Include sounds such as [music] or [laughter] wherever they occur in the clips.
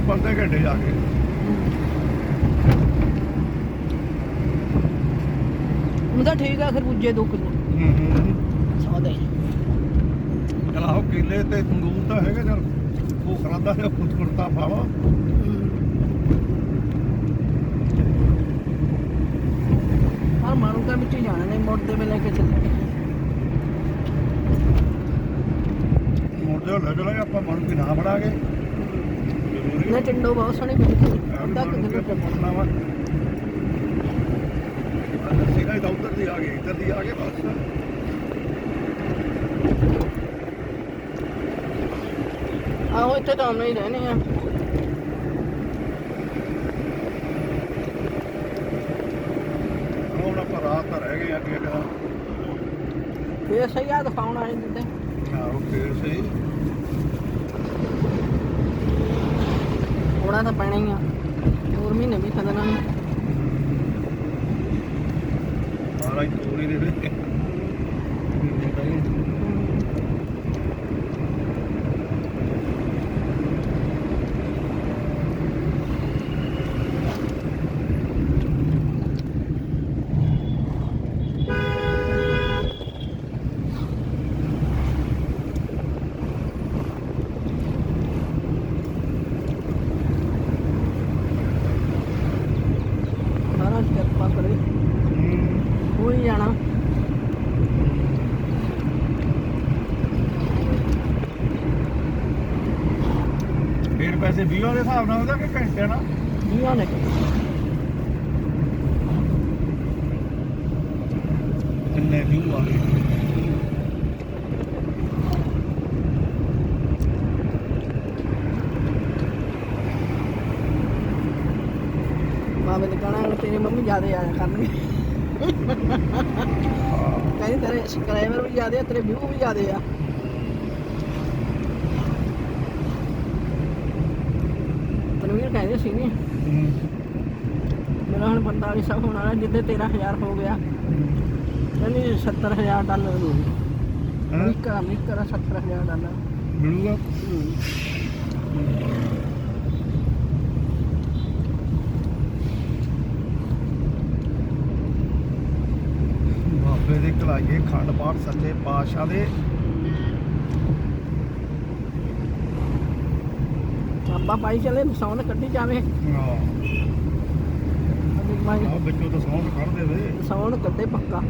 ਬੰਦੇ ਘੰਟੇ ਜਾ ਕੇ। ਉਹਦਾ ਠੀਕ ਆ ਖਰਬੂਜੇ ਦੋ ਕਿਲੋ। ਹੂੰ ਹੂੰ ਸੌਦੇ। ਚਲ ਆਓ ਕੇਲੇ ਤੇ ਅੰਗੂਰ ਤਾਂ ਹੈਗੇ ਚਲ ਉਹ ਖਰਾਦਾ ਹੈ ਕੁੱਤਾ ਪਾਵਾ। ਹਾਂ। ਮਾਰੂ ਤਾਂ ਵਿੱਚ ਜਾਣਾ ਨਹੀਂ ਮੁੜਦੇ ਵੇ ਲੈ ਕੇ ਚੱਲੇ ਮੁੜਦੇ ਹੋ ਲੈ ਚਲਾਂਗੇ ਆਪਾਂ ਮਨ ਵੀ ਨਾ ਜ਼ਰੂਰੀ ਨੇ ਟਿੰਡੋ ਬਹੁਤ ਸੋਹਣੀ ਮਿਲੀ ਅੱਧਾ ਕੁ ਕਿਲੋ ਵਾ ਸਿੱਧਾ ਹੀ ਉੱਧਰ ਦੀ ਆ ਗਏ ਇੱਧਰ ਦੀ ਆ ਗਏ ਬਸ ਆਹੋ, ਇੱਥੇ ਤਾਂ ਆਉਣੇ ਹੀ ਰਹਿਣੇ ਆ। ਹੁਣ ਆਪਾਂ ਰਾਤ ਤਾਂ ਰਹਿ ਗਏ ਅੱਗੇ ਕਾ ਫੇਰ ਸਹੀ ਆ, ਦਿਖਾਉਣਾ ਹੈ ਜਿੱਤੇ ਆਹੋ ਫੇਰ ਸਹੀ। ਥੋੜਾ ਤਾਂ ਪੈਣਾ ਹੀ ਆ। ਹੋਰ ਮਹੀਨੇ ਵੀ ਖਦਨਾ ਨਹੀਂ ਮਹਾਰਾਜ ਤੋਰੀ ਦੇ ਦੇ ਸਾਰਾ ਕਿਰਪਾ ਕਰੇ ਹੋ ਹੀ ਜਾਣਾ ਫੇਰ ਪੈਸੇ 20 ਦੇ ਹਿਸਾਬ ਨਾਲ ਉਹਦਾ ਕਿ ਘੰਟੇ ਨਾਲ। ਜੀਆਂ ਨੇ ਕਿੰਨੇ ਵਿਊ ਆ ਗਏ ਬਾਬੇ ਨੇ ਕਹਣਾ ਤੇਰੀ ਮੰਮੀ ਜ਼ਿਆਦਾ ਆਇਆ ਕਰਨਗੇ। [laughs] ਕਹਿੰਦੇ ਤੇਰੇ ਸਬਸਕ੍ਰਾਈਬਰ ਵੀ ਜ਼ਿਆਦੇ ਆ ਤੇਰੇ ਵਿਊ ਵੀ ਜ਼ਿਆਦੇ ਆ। ਕਹਿੰਦੇ ਸੀ ਨਹੀਂ ਮੇਰਾ ਹੁਣ 4500 ਹੋਣ ਵਾਲਾ ਜਿੱਦੇ 13000 ਹੋ ਗਿਆ ਕਹਿੰਦੀ 70000 ਡਾਲਰ ਨੂੰ ਹਾਂ? ਅਮਰੀਕਾ ਅਮਰੀਕਾ ਦਾ 70000 ਡਾਲਰ। ਮਿਲੂਗਾ? ਬਾਬੇ ਦੇ ਕਲਾਈਏ ਖੰਡ ਪਾਠ ਸੱਚੇ ਪਾਤਸ਼ਾਹ ਦੇ ਆਪਾਂ ਪਾਈ ਚੱਲੇ ਸੌਣ ਕੱਢੀ ਜਾਵੇ। ਆਹ। ਵਿੱਚੋਂ ਤਾਂ ਸੌਂਦ ਕੱਢ ਦੇਵੇ ਸੌਣ ਕੱਢੇ ਪੱਕਾ।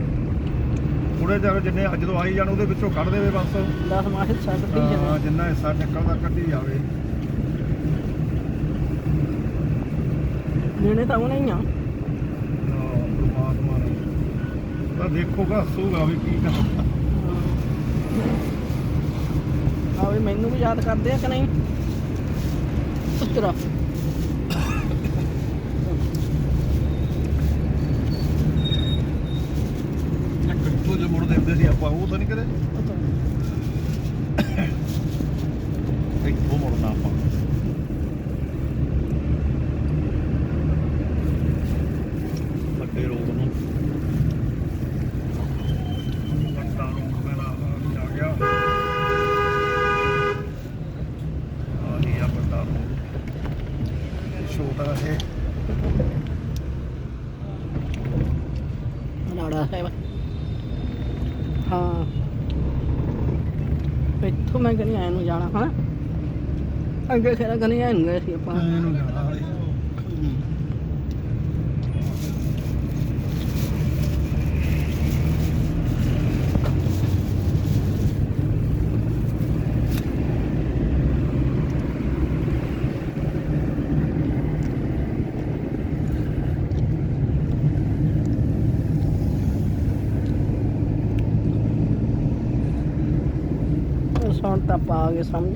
ਥੋੜੇ ਜਿਹਾ ਜਿੰਨੇ ਜਦੋਂ ਆਈ ਜਾਣ ਉਹਦੇ ਵਿੱਚੋਂ ਕੱਢ ਦੇਵੇ ਬਸ। 10 ਮਾਹ ਹਿੱਸਾ ਕੱਢੀ ਹਾਂ, ਜਾਵੇ। ਜਿੰਨਾ ਹਿੱਸਾ ਨਿਕਲਦਾ ਕੱਢੀ ਜਾਵੇ। ਲੈਣੇ ਤਾਂ ਉਹਨੇ ਹੀ ਆ। ਆਹ, ਪ੍ਰਮਾਤਮਾ ਨੇ। ਤਾਂ ਦੇਖੋਗਾ ਹੱਸੂਗਾ ਵੀ ਕੀ ਕਰਦਾ ਆਵੇ ਮੈਨੂੰ ਵੀ ਯਾਦ ਕਰਦੇ ਆ ਕਿ ਨਹੀਂ? ਉਤਰਾ ਕਿੱਥੋਂ ਜੇ ਮੁੜਦੇ ਹੁੰਦੇ ਸੀ ਆਪਾਂ ਉਹ ਤਾਂ ਨਹੀਂ ਕਰੇ ਇੱਥੋਂ ਮੁੜਨਾ ਆਪਾਂ ਵੱਡੇ ਰੋਡ ਨੂੰ ਵੱਡਾ ਰੋਡ ਮੇਰਾ ਆ ਗਿਆ ਆਹੀ ਆ ਵੱਡਾ ਰੋਡ ਛੋਟਾ ਹੈ। ਨਾੜਾ ਹੈ ਹਾਂ। ਇੱਥੋਂ ਮੈਂ ਕਨੀ ਆਇਆ ਨੂੰ ਜਾਣਾ ਹਾਂ? ਅੱਗੇ ਖੇਰਾ ਕਨੀ ਆਇਆ ਨੂੰ ਗਏ ਸੀ ਆਪਾਂ। ਇਹਨੂੰ ਜਾਣਾ ਹਾਲੇ ਸੌਣ ਤਾਂ ਪਾ ਗਏ ਸਮਝ।